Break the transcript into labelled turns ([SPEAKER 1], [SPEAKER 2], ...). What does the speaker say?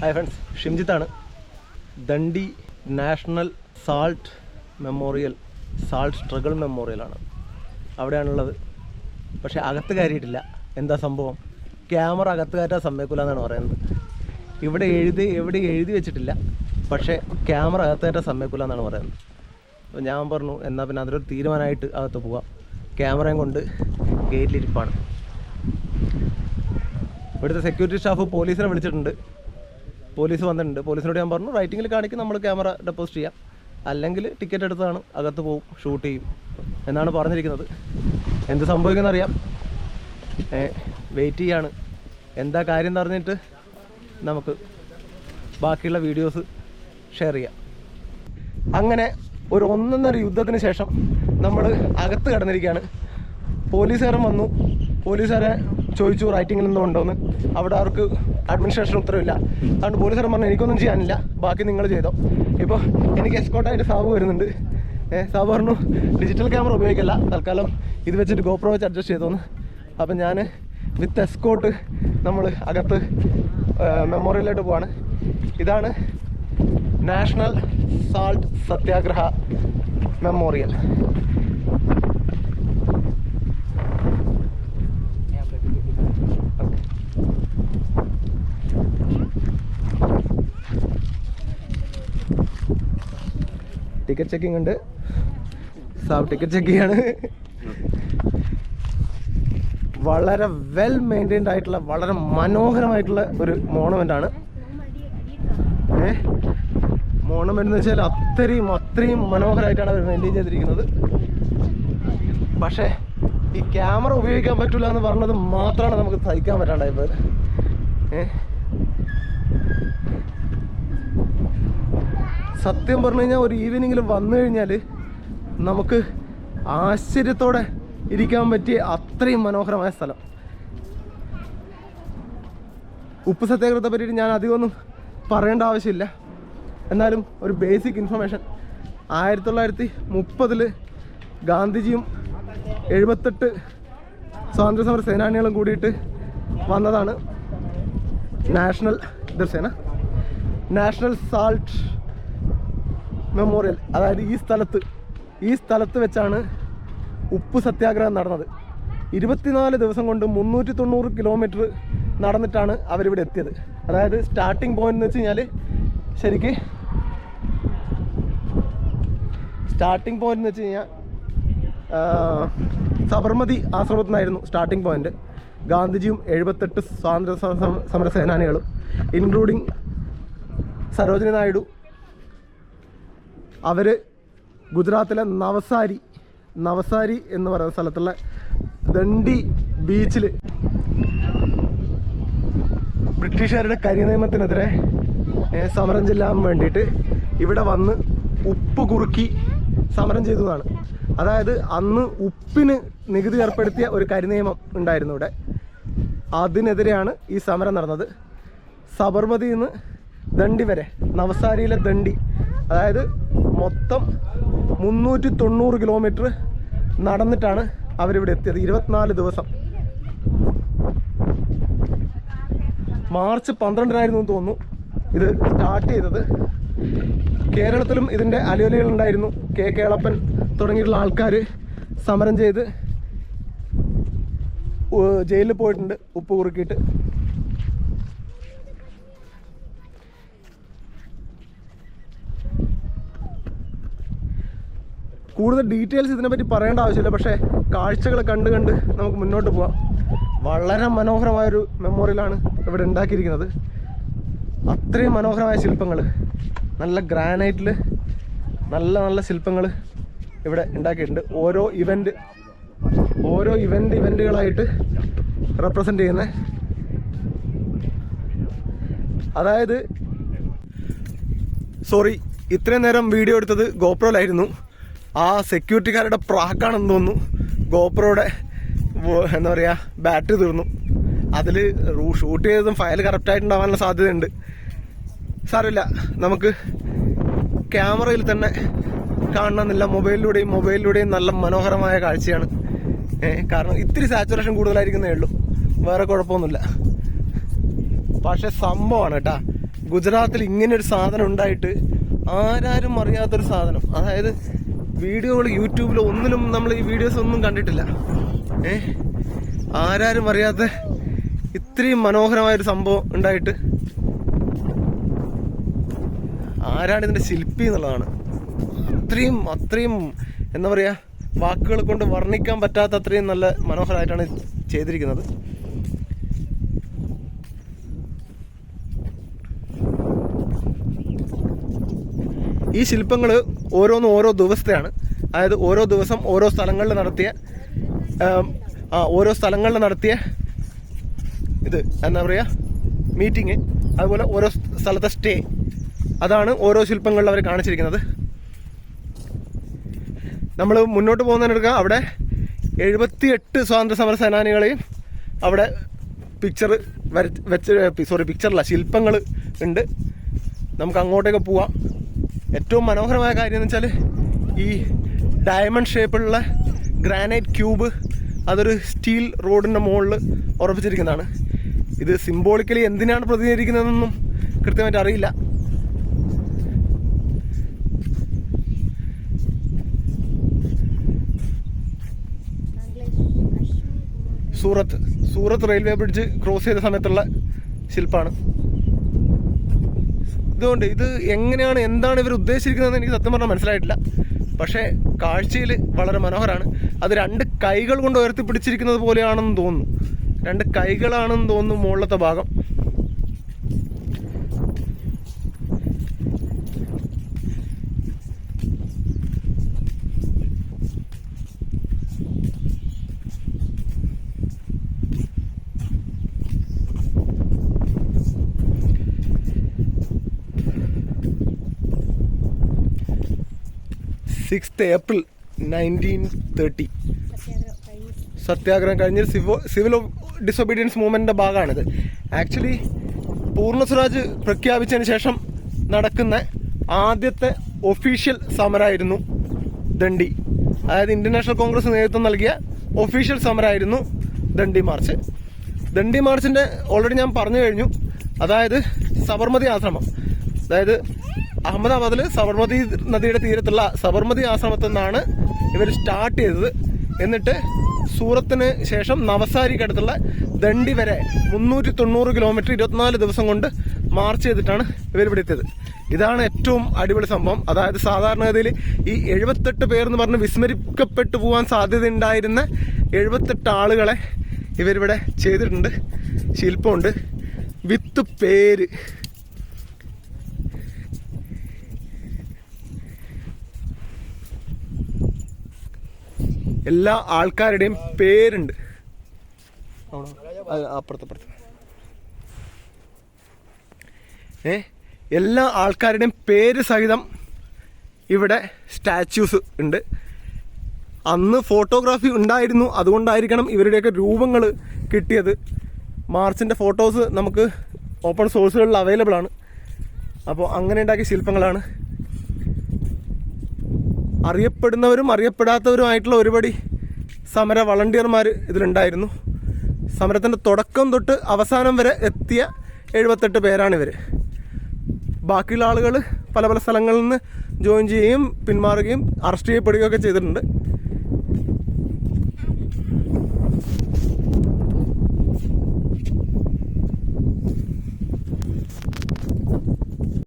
[SPEAKER 1] Hi friends ഷിംജിത്താണ് Dandi national salt memorial salt struggle മെമ്മോറിയലാണ് അവിടെയാണുള്ളത്. പക്ഷേ അകത്ത് കയറിയിട്ടില്ല. എന്താ സംഭവം? ക്യാമറ അകത്ത് കയറ്റാൻ സമ്മതിക്കില്ല എന്നാണ് പറയുന്നത്. ഇവിടെ എഴുതി എവിടെ എഴുതി വെച്ചിട്ടില്ല. പക്ഷേ ക്യാമറ അകത്ത് കയറ്റാൻ സമ്മതിക്കില്ല എന്നാണ് പറയുന്നത്. അപ്പോൾ ഞാൻ പറഞ്ഞു എന്നാൽ പിന്നെ അതിലൊരു തീരുമാനമായിട്ട് അകത്ത് പോവാം. ക്യാമറയും കൊണ്ട് ഗേറ്റിലിരിപ്പാണ്. ഇവിടുത്തെ സെക്യൂരിറ്റി സ്റ്റാഫ് പോലീസിനെ വിളിച്ചിട്ടുണ്ട്. പോലീസ് വന്നിട്ടുണ്ട്. പോലീസിനോട് ഞാൻ പറഞ്ഞു റൈറ്റിങ്ങിൽ കാണിക്കും നമ്മൾ ക്യാമറ ഡെപ്പോസിറ്റ് ചെയ്യാം. അല്ലെങ്കിൽ ടിക്കറ്റ് എടുത്താണ് അകത്ത് പോവും ഷൂട്ട് ചെയ്യും എന്നാണ് പറഞ്ഞിരിക്കുന്നത്. എന്ത് സംഭവിക്കുന്ന അറിയാം. വെയിറ്റ് ചെയ്യാണ്. എന്താ കാര്യം എന്ന് അറിഞ്ഞിട്ട് നമുക്ക് ബാക്കിയുള്ള വീഡിയോസ് ഷെയർ ചെയ്യാം. അങ്ങനെ ഒരു ഒന്നൊന്നര യുദ്ധത്തിന് ശേഷം നമ്മൾ അകത്ത് കടന്നിരിക്കുകയാണ്. പോലീസുകാരൻ വന്നു. പോലീസുകാരെ ചോദിച്ചു റൈറ്റിംഗിൽ എന്തോ ഉണ്ടോയെന്ന് അവിടെ അവർക്ക് അഡ്മിനിസ്ട്രേഷൻ ഉത്തരവില്ല. അതുകൊണ്ട് പോലീസുകാരൻ പറഞ്ഞു എനിക്കൊന്നും ചെയ്യാനില്ല. ബാക്കി നിങ്ങൾ ചെയ്തോ. ഇപ്പോൾ എനിക്ക് എസ്കോട്ടായിട്ട് സാബ് വരുന്നുണ്ട്. ഏഹ് സാബ് പറഞ്ഞു ഡിജിറ്റൽ ക്യാമറ ഉപയോഗിക്കില്ല. തൽക്കാലം ഇത് വെച്ചിട്ട് ഗോപ്രോ വെച്ച് അഡ്ജസ്റ്റ് ചെയ്തോന്ന്. അപ്പം ഞാൻ വിത്ത് എസ്കോട്ട് നമ്മൾ അകത്ത് മെമ്മോറിയലായിട്ട് പോവാണ്. ഇതാണ് national salt Satyagraha memorial ticket checking ഉണ്ട്. സാബ് ടിക്കറ്റ് ചെക്ക് ചെയ്യാണ്. വളരെ വെൽ മെയിന്റൈൻഡ് ആയിട്ടുള്ള വളരെ മനോഹരമായിട്ടുള്ള ഒരു മോണമെന്റ് ആണ്. ഏ? മോണമെന്റ് എന്ന് വെച്ചാൽ അത്രയും അത്രയും മനോഹരമായിട്ടാണ് അവർ മെയിന്റെയിൻ ചെയ്തിരിക്കുന്നത്. പക്ഷേ ഈ ക്യാമറ ഉപയോഗിക്കാൻ പറ്റില്ല എന്ന് പറഞ്ഞത് മാത്രമാണ് നമുക്ക് സഹിക്കാൻ പറ്റാണ്ടായത്. ഏ? സത്യം പറഞ്ഞു കഴിഞ്ഞാൽ ഒരു ഈവനിങ്ങിൽ വന്നു കഴിഞ്ഞാൽ നമുക്ക് ആശ്ചര്യത്തോടെ ഇരിക്കാൻ പറ്റിയ അത്രയും മനോഹരമായ സ്ഥലം. ഉപ്പ് സത്യാഗ്രഹത്തെ പറ്റിയിട്ട് ഞാൻ അധികമൊന്നും പറയേണ്ട ആവശ്യമില്ല. എന്നാലും ഒരു ബേസിക് ഇൻഫർമേഷൻ ആയിരത്തി തൊള്ളായിരത്തി മുപ്പതിൽ ഗാന്ധിജിയും എഴുപത്തെട്ട് സ്വാതന്ത്ര്യ സമര സേനാനികളും കൂടിയിട്ട് വന്നതാണ് നാഷണൽ ദർശന നാഷണൽ സാൾട്ട് മെമ്മോറിയൽ അതായത് ഈ സ്ഥലത്ത് ഈ സ്ഥലത്ത് വെച്ചാണ് ഉപ്പ് സത്യാഗ്രഹം നടന്നത് ഇരുപത്തിനാല് ദിവസം കൊണ്ട് മുന്നൂറ്റി തൊണ്ണൂറ് കിലോമീറ്റർ നടന്നിട്ടാണ് അവരിവിടെ എത്തിയത് അതായത് സ്റ്റാർട്ടിംഗ് പോയിന്റ് എന്ന് വെച്ച് കഴിഞ്ഞാൽ ശരിക്ക് സ്റ്റാർട്ടിംഗ് പോയിന്റ് എന്ന് വെച്ച് കഴിഞ്ഞാൽ സബർമതി ആശ്രമത്തിൽ നിന്നായിരുന്നു സ്റ്റാർട്ടിംഗ് പോയിന്റ് ഗാന്ധിജിയും എഴുപത്തെട്ട് സ്വാതന്ത്ര്യ സമ- സമ- സമര സേനാനികളും ഇൻക്ലൂഡിങ് സരോജിനി നായിഡു അവർ ഗുജറാത്തിലെ നവസാരി നവസാരി എന്ന് പറയുന്ന സ്ഥലത്തുള്ള ദണ്ഡി ബീച്ചിൽ ബ്രിട്ടീഷുകാരുടെ കരിനിയമത്തിനെതിരെ സമരം ചെല്ലാൻ വേണ്ടിയിട്ട് ഇവിടെ വന്ന് ഉപ്പ് കുറുക്കി സമരം ചെയ്തതാണ്. അതായത് അന്ന് ഉപ്പിന് നികുതി ഏർപ്പെടുത്തിയ ഒരു കരിനിയമം ഉണ്ടായിരുന്നു ഇവിടെ. അതിനെതിരെയാണ് ഈ സമരം നടന്നത്. സബർമതിയിൽ നിന്ന് ദണ്ഡി വരെ നവസാരിയിലെ ദണ്ഡി അതായത് മൊത്തം മുന്നൂറ്റി തൊണ്ണൂറ് കിലോമീറ്റർ നടന്നിട്ടാണ് അവരിവിടെ എത്തിയത്. ഇരുപത്തിനാല് ദിവസം. മാർച്ച് പന്ത്രണ്ടിനായിരുന്നു എന്ന് തോന്നുന്നു ഇത് സ്റ്റാർട്ട് ചെയ്തത്. കേരളത്തിലും ഇതിന്റെ അലയൊലികൾ ഉണ്ടായിരുന്നു. കെ കേളപ്പൻ തുടങ്ങിയിട്ടുള്ള ആൾക്കാർ സമരം ചെയ്ത് ജയിലിൽ പോയിട്ടുണ്ട്. ഉപ്പ് കുറുക്കിയിട്ട്. കൂടുതൽ ഡീറ്റെയിൽസ് ഇതിനെപ്പറ്റി പറയേണ്ട ആവശ്യമില്ല പക്ഷേ കാഴ്ചകൾ കണ്ട് കണ്ട് നമുക്ക് മുന്നോട്ട് പോവാം. വളരെ മനോഹരമായൊരു മെമ്മോറിയലാണ് ഇവിടെ ഉണ്ടാക്കിയിരിക്കുന്നത്. അത്രയും മനോഹരമായ ശില്പങ്ങൾ നല്ല ഗ്രാനൈറ്റിൽ നല്ല നല്ല ശില്പങ്ങൾ ഇവിടെ ഉണ്ടാക്കിയിട്ടുണ്ട്. ഓരോ ഇവന്റ് ഓരോ ഇവന്റ് ഇവന്റുകളായിട്ട് റെപ്രസെന്റ് ചെയ്യുന്ന അതായത് സോറി ഇത്രയും നേരം വീഡിയോ എടുത്തത് ഗോപ്രോയിലായിരുന്നു ആ സെക്യൂരിറ്റിക്കാരുടെ പ്രാക്കാണെന്ന് തോന്നുന്നു. ഗോപ്രോയുടെ എന്താ പറയുക ബാറ്ററി തീർന്നു. അതിൽ ഷൂട്ട് ചെയ്തതും ഫയൽ കറക്റ്റായിട്ടുണ്ടാവാനുള്ള സാധ്യതയുണ്ട്. സാരമില്ല. നമുക്ക് ക്യാമറയിൽ തന്നെ കാണണമെന്നില്ല മൊബൈലിലൂടെയും മൊബൈലിലൂടെയും നല്ല മനോഹരമായ കാഴ്ചയാണ്. കാരണം ഇത്തിരി സാച്ചുറേഷൻ കൂടുതലായിരിക്കുന്നേ ഉള്ളൂ. വേറെ കുഴപ്പമൊന്നുമില്ല. പക്ഷേ സംഭവമാണ് കേട്ടാ. ഗുജറാത്തിൽ ഇങ്ങനെ ഒരു സാധനം ഉണ്ടായിട്ട് ആരാരും അറിയാത്തൊരു സാധനം. അതായത് വീഡിയോകൾ യൂട്യൂബിൽ ഒന്നിലും നമ്മൾ ഈ വീഡിയോസ് ഒന്നും കണ്ടിട്ടില്ല. ഏ? ആരാരും അറിയാത്ത ഇത്രയും മനോഹരമായൊരു സംഭവം ഉണ്ടായിട്ട് ആരാണ് ഇതിന്റെ ശില്പി എന്നുള്ളതാണ്. അത്രയും അത്രയും എന്താ പറയുക വാക്കുകൾ കൊണ്ട് വർണിക്കാൻ പറ്റാത്ത അത്രയും നല്ല മനോഹരമായിട്ടാണ് ചെയ്തിരിക്കുന്നത്. ഈ ശില്പങ്ങൾ ഓരോന്നും ഓരോ ദിവസത്തെയാണ്. അതായത് ഓരോ ദിവസം ഓരോ സ്ഥലങ്ങളിൽ നടത്തിയ ഓരോ സ്ഥലങ്ങളിൽ നടത്തിയ ഇത് എന്താ പറയുക മീറ്റിംഗ്. അതുപോലെ ഓരോ സ്ഥലത്തെ സ്റ്റേ. അതാണ് ഓരോ ശില്പങ്ങളിൽ അവർ കാണിച്ചിരിക്കുന്നത്. നമ്മൾ മുന്നോട്ട് പോകുന്നതിനെടുക്കുക അവിടെ എഴുപത്തിയെട്ട് സ്വാതന്ത്ര്യ സമര സേനാനികളെയും അവിടെ പിക്ചർ വരച്ച് വെച്ച് സോറി പിക്ചറല്ല ശില്പങ്ങൾ ഉണ്ട്. നമുക്ക് അങ്ങോട്ടേക്ക് പോവാം. ഏറ്റവും മനോഹരമായ കാര്യം എന്ന് വെച്ചാൽ ഈ ഡയമണ്ട് ഷേപ്പിലുള്ള ഗ്രാനൈറ്റ് ക്യൂബ് അതൊരു സ്റ്റീൽ റോഡിന്റെ മുകളിൽ ഉറപ്പിച്ചിരിക്കുന്നതാണ്. ഇത് സിംബോളിക്കലി എന്തിനാണ് പ്രതിനിധീകരിക്കുന്നതെന്നും കൃത്യമായിട്ട് അറിയില്ല. Surat Surat railway bridge cross ചെയ്ത സമയത്തുള്ള ശില്പമാണ് ഇതുകൊണ്ട് ഇത് എങ്ങനെയാണ് എന്താണ് ഇവർ ഉദ്ദേശിച്ചിരിക്കുന്നതെന്ന് എനിക്ക് സത്യം പറഞ്ഞാൽ മനസ്സിലായിട്ടില്ല. പക്ഷേ കാഴ്ചയിൽ വളരെ മനോഹരമാണ് അത് രണ്ട് കൈകൾ കൊണ്ട് ഉയർത്തി പിടിച്ചിരിക്കുന്നത് പോലെയാണെന്ന് തോന്നുന്നു. രണ്ട് കൈകളാണെന്ന് തോന്നുന്നു മുകളിലത്തെ ഭാഗം. സിക്സ്ത് ഏപ്രിൽ നയന്റീൻ തേർട്ടി സത്യാഗ്രഹം കഴിഞ്ഞ് സിവോ സിവിൽ ഡിസൊബീഡിയൻസ് മൂവ്മെന്റിന്റെ ഭാഗമാണിത്. ആക്ച്വലി പൂർണ സ്വരാജ് പ്രഖ്യാപിച്ചതിന് ശേഷം നടക്കുന്ന ആദ്യത്തെ ഒഫീഷ്യൽ സമരമായിരുന്നു ദണ്ഡി. അതായത് ഇന്ത്യൻ നാഷണൽ കോൺഗ്രസ് നേതൃത്വം നൽകിയ ഒഫീഷ്യൽ സമരമായിരുന്നു ദണ്ഡി മാർച്ച്. ദണ്ഡി മാർച്ചിന്റെ ഓൾറെഡി ഞാൻ പറഞ്ഞു കഴിഞ്ഞു. അതായത് സബർമതി ആശ്രമം. അതായത് അഹമ്മദാബാദിൽ സബർമതി നദിയുടെ തീരത്തുള്ള സബർമതി ആശ്രമത്തിൽ നിന്നാണ് ഇവർ സ്റ്റാർട്ട് ചെയ്തത്. എന്നിട്ട് സൂറത്തിന് ശേഷം നവസാരിക്കടുത്തുള്ള ദണ്ഡി വരെ മുന്നൂറ്റി തൊണ്ണൂറ് കിലോമീറ്റർ ഇരുപത്തിനാല് ദിവസം കൊണ്ട് മാർച്ച് ചെയ്തിട്ടാണ് ഇവർ ഇവിടെ എത്തിയത്. ഇതാണ് ഏറ്റവും അടിപൊളി സംഭവം. അതായത് സാധാരണഗതിയിൽ ഈ എഴുപത്തെട്ട് പേർ എന്ന് പറഞ്ഞ് വിസ്മരിക്കപ്പെട്ടു പോകാൻ സാധ്യതയുണ്ടായിരുന്ന എഴുപത്തെട്ട് ആളുകളെ ഇവരിവിടെ ചെയ്തിട്ടുണ്ട്. ശില്പമുണ്ട്. വിത്ത് പേര്. എല്ലാ ആൾക്കാരുടെയും പേരുണ്ട്. അപ്പുറത്തപ്പുറത്ത് ഏ? എല്ലാ ആൾക്കാരുടെയും പേര് സഹിതം ഇവിടെ സ്റ്റാച്യൂസ് ഉണ്ട്. അന്ന് ഫോട്ടോഗ്രാഫി ഉണ്ടായിരുന്നു. അതുകൊണ്ടായിരിക്കണം ഇവരുടെയൊക്കെ രൂപങ്ങൾ കിട്ടിയത്. മാർച്ചിന്റെ ഫോട്ടോസ് നമുക്ക് ഓപ്പൺ സോഴ്സുകളിൽ അവൈലബിൾ ആണ്. അപ്പോൾ അങ്ങനെ ഉണ്ടാക്കിയ ശില്പങ്ങളാണ് അറിയപ്പെടുന്നവരും അറിയപ്പെടാത്തവരുമായിട്ടുള്ള ഒരുപടി സമര വളണ്ടിയർമാർ ഇതിലുണ്ടായിരുന്നു. സമരത്തിന്റെ തുടക്കം തൊട്ട് അവസാനം വരെ എത്തിയ എഴുപത്തെട്ട് പേരാണിവർ ബാക്കിയുള്ള ആളുകൾ പല പല സ്ഥലങ്ങളിൽ നിന്ന് ജോയിൻ ചെയ്യുകയും പിന്മാറുകയും അറസ്റ്റ് ചെയ്യപ്പെടുകയൊക്കെ ചെയ്തിട്ടുണ്ട്.